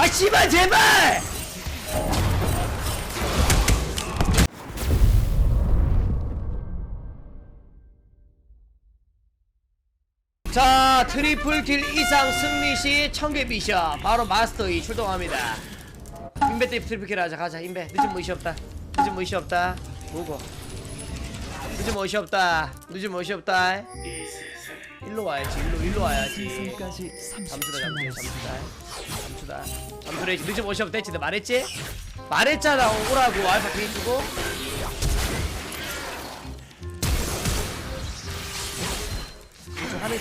아 씨발 제발! 자 트리플 킬 이상 승리 시 청계 미션 바로 마스터 2 출동합니다. 인베 때 트리플 킬 하자. 가자 인베. 늦은 무시 없다. 늦은 무시 없다. 뭐고. 늦은 무시 없다. 늦은 무시 없다 일로 와야지 일로 일로 와야지. 까지 잠수다 잠수다 잠수다. 잠수다. 잠수래 늦은 무시 없다 했지. 내 말했지? 말했잖아 오라고. 알파 비 주고. 저 하늘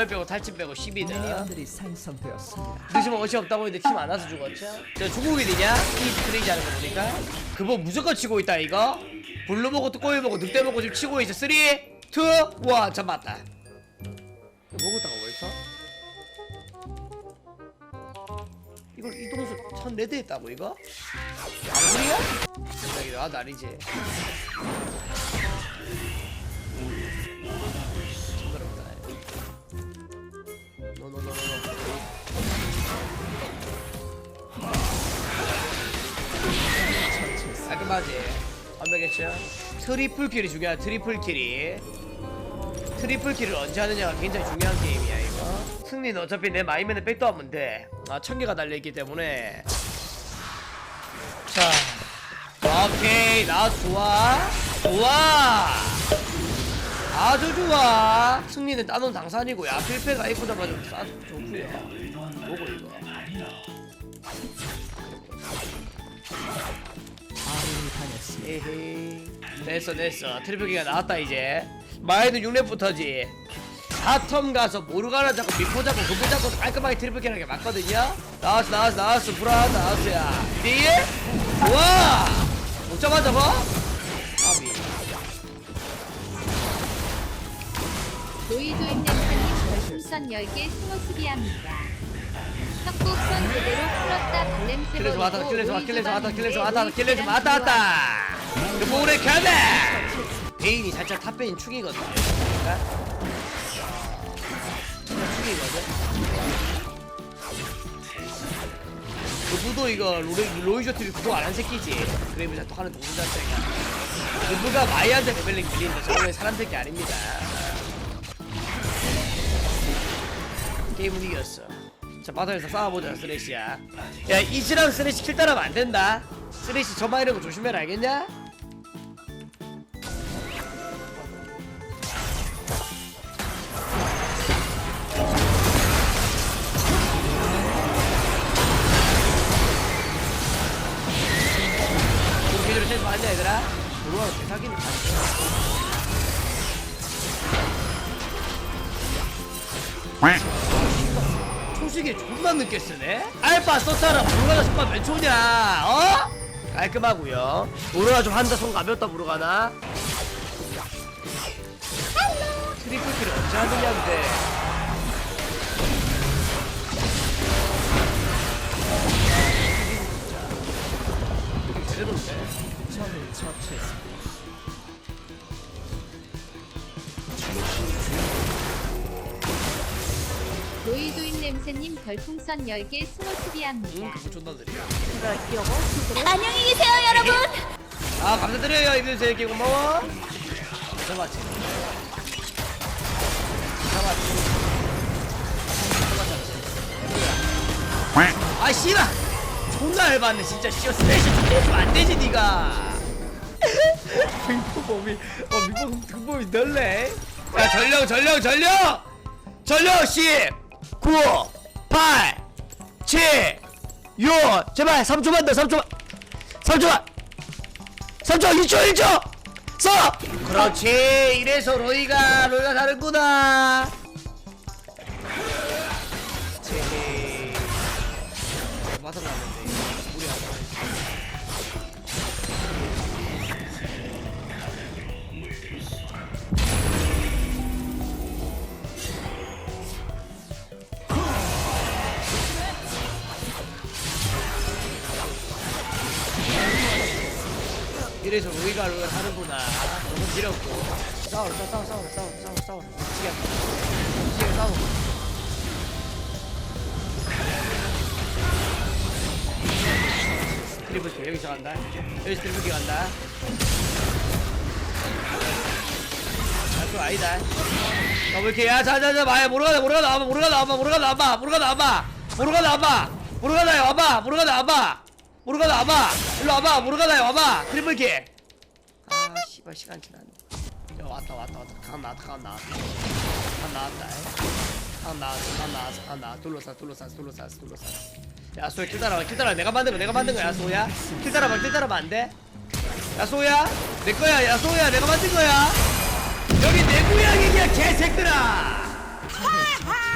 전멸 빼고 탈진 빼고 10이다 미니언들이 생성되었습니다. 늦으면 어시 없다고 했는데 팀 안 와서 죽었죠? 저 중국인이냐? 이 트레이지 하는 거 보니까 그거 무조건 치고 있다 이거 블루 보고 꼬이 보고 늑대 보고 지금 치고 있어 3 2 1 잡았다 먹었다가 왜 써? 이걸 이동수 천 레드 했다고 이거? 아무리야? 생각이 나 날이지 깔끔하지 완벽했죠? 트리플 킬이 중요한 트리플 킬이. 트리플 킬을 언제 하느냐가 굉장히 중요한 게임이야 이거. 승리는 어차피 내 마이맨은 백도 하면 돼아 천개가 달려있기 때문에. 자 오케이. 나 좋아. 좋아. 아주 좋아. 승리는 따놓은 당산이고 야 필패가 잡아주고 싸 좋구요. 뭐고 이거. 에헤이. 됐어 됐어. 트리플기가 나왔다 이제. 마이는 6렙부터지. 4텀 가서 모르가나 잡고 미포 잡고 그거 잡고 깔끔하게 트리플기하는 게 맞거든요? 나왔어 나왔어 나왔어. 불안 나왔어 야 뒤에 와! 못 잡아 저거? 아비. 노이조인 댄서님 별풍선 10개 스모스비합니다. 그대로 풀었다 발냄새 킬레스 왔다 버리고 킬레스 왔다 킬레스 왔다 노이즈 킬레스 봤는데 왔다 킬레스 노이즈랑 왔다. 왔다. 그 모래 켜네 베인이 살짝 탑베인 축이거든요 그러니까 축이거든. 그부도 이거 로이, 로이저 TV 구독 안 한 새끼지. 그래브 자또 하는 동생 자체가. 그부가 마이한테 레벨링 밀리는데 저번에 사람 새끼 아닙니다. 게임은 이겼어 자 바닥에서 싸워보자 쓰레쉬야 야 이지랑 쓰레쉬 킬 따라하면 안 된다 쓰레쉬 저만 거 조심해라 알겠냐? 초식이 존나 늦게 쓰네? 알파 썼잖아 무르가나 손만 몇 초냐 어? 깔끔하고요 무르가 좀 한다 손 가볍다 무르가나 트리플 킬을 언제 하느냐인데 제대로인데 적을 처치했습니다. 냄새님 별풍선 10개 응 스모스비합니다. 그거 존나 느려 안녕히 계세요 여러분. 아 감사드려요 이들 제게 고마워. 잡았지. 잡았지. 아 씨발! 존나 열받네 진짜. 씨발 스레시 죽겠으면 안 되지 니가. 등포범이 어 민포 등포범이 넓네. 야 전령 전령 전령 전령 10 9 8 7 6 제발 3초만 더 3초만 3초만. 3초 1초 1초. 써 그렇지. 이래서 로이가 로이가 다르구나 이래서 로이가를 하는구나. 너무 지렸고 싸워 싸워 싸워 싸워 싸워 싸워. 한다 미치게 싸워. 트리플 여기서 간다. 여기서 트리플 간다. 아그 아니다. 더블킬 야 자 자 자 마야 모르가나 모르가나 와봐 모르가나 와봐 모르가나 와봐 모르가나 와봐. 모르가나 와봐 모르가나 와봐 모르가나 와봐. 모르가 나 와봐. 일로 와봐. 모르가나 와봐. 트리플킬 아 씨발 시간 지났네. 야 왔다 왔다 왔다. 강 나왔다 강 나왔다. 강 나왔다 강 나왔어 강 나왔어 강 나왔어 둘러싸 둘러싸 둘러싸 둘러싸 야 소야 킬 따라와 킬 따라와. 내가 만든 거 내가 만든 거야 야소야. 킬 따라와 킬 따라와 안돼? 야 소야. 내 거야 야 소야. 내가 만든 거야. 여기 내 고향이야 개새끼들아.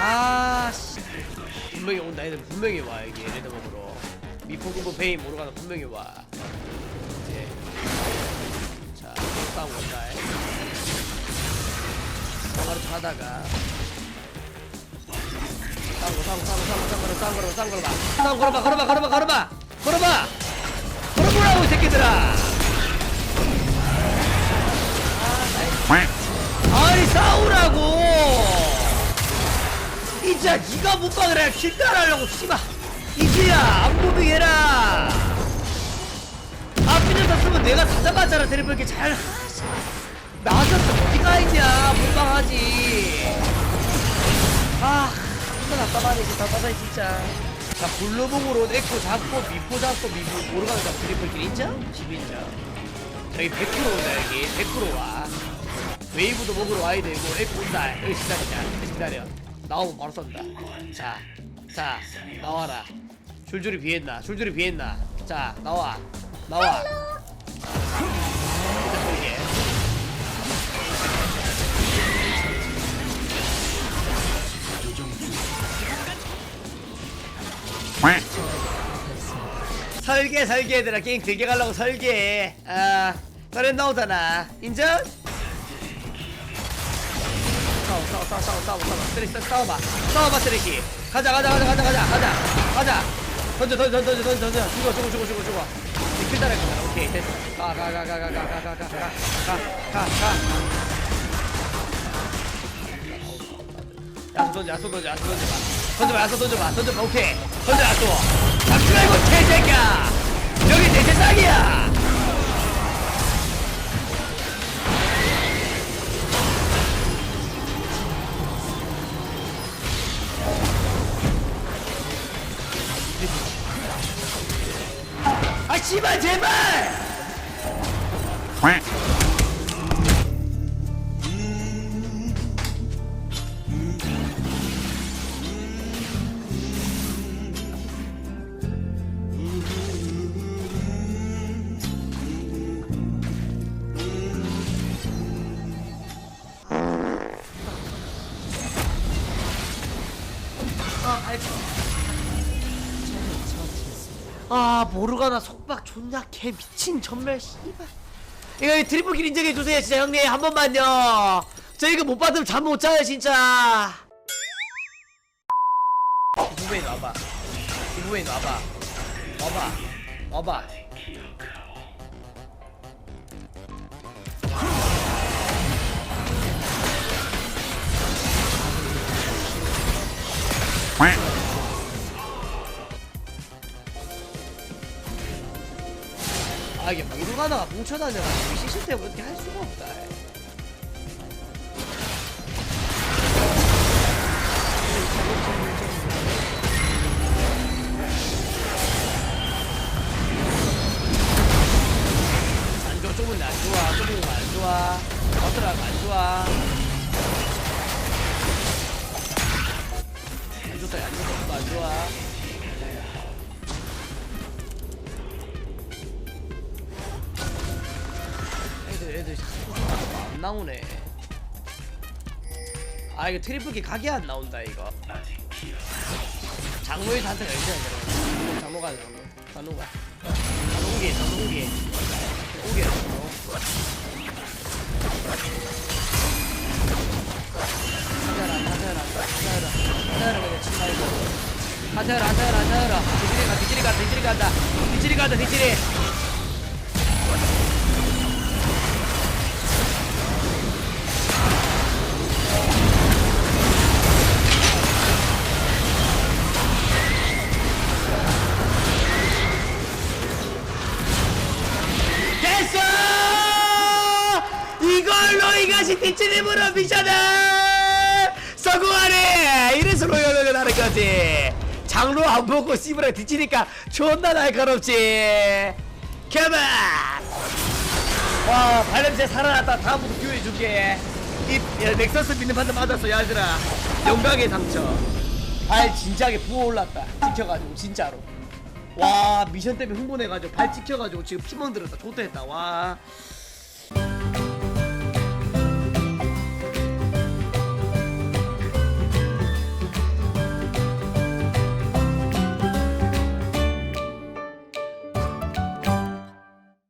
아씨. 분명히 온다 얘들. 분명히 와 여기. 레드먹으로 미포그브 베인 모르가나 분명히 와. 이제 자 싸움 온다 상가로 하다가. 싸움 싸움 싸움 싸움 싸움 싸움 걸어 싸움 걸어봐 싸움 걸어봐 걸어봐 걸어봐 걸어봐 걸어봐. 걸어보라고 이 새끼들아. 아이 싸우라고. 이자 니가 못 박으라 킬 따라하려고 씨발 이지야 안무빙 해라. 다 쓰면 내가 다 잡았잖아 드리블 잘. 나서 어디가 있냐 못방하지. 아 한번 답답하네 진짜 답답해 진짜. 자 블루봉으로 에코 잡고 미포 잡고 미포 모르가는 잡고 드리블 인정? 10인정 여기 100%다 여기. 100%와. 웨이브도 먹으러 와야 되고 에코 온다. 여기 기다리자 기다려. 나오면 바로 쏜다. 자, 자 나와라 줄줄이 비했나 줄줄이 비했나. 자 나와 나와. 설계 설계 얘들아. 게임 길게 가려고 설계. 아 그래 나오잖아. 인정? 싸워 싸워 싸워 싸워 싸워 싸워. 쓰레기 싸워 싸워봐. 싸워봐 쓰레기. 가자 가자 가자 가자 가자 가자. 가자 던져 던져 던져 던져 던져 죽어 죽어 죽어 죽어 죽어 킬 따라 했잖아 오케이 됐어 가가가 가 가 가 가 가 가 가 가가 야수 던져 야수 던져 야수 던져봐 던져봐 야수 던져봐 던져봐 오케이 던져 야수 잡지 말고 개새끼야 여기 내 세상이야 击败前辈 아 모르가나 속박 존나 개 미친 전멸 씨발. 이거 이 트리플킬 인정해 주세요 진짜 형님. 한 번만요. 저 이거 못 받으면 잠 못 자요 진짜. 이부인 와봐. 이부인 와봐. 와봐. 와봐 아 이게 모르가나가 뭉쳐다녀가지고 이 시스템 어떻게 할 수가 없다. 안 좋아 좁은 데안 좋아. 좁은 거안 좋아. 어떠라 안 좋아. 안 좋다 안 좋다. 안 좋아 애들 애들 안 나오네. 아 이거 트리플기 각이 안 나온다 이거. 장로의 단체가 열심히 하더라고 장로 가는 장로 장로가. 장로기 장로기. 오게 장로 하자라 하자라 하자라. 하자라 그냥 친 말고. 하자라 하자라 하자라. 뒤지리 가 뒤지리 가 뒤지리 간다. 뒤지리 간다 뒤지리 이것이 디치님으로 미션을 성공하네. 이래서 로열을 하는 거지. 장로 안 보고 씨부랑 뒤치니까 존나 날카롭지. 컴온! 와 발냄새 살아났다. 다음부터 교육해줄게. 이 야, 넥서스 믿는 판단 맞았어 야들아. 영광의 상처. 발 진작에 부어올랐다. 찍혀가지고 진짜로. 와 미션 때문에 흥분해가지고 발 찍혀가지고 지금 피멍 들었다. 좋다 했다. 와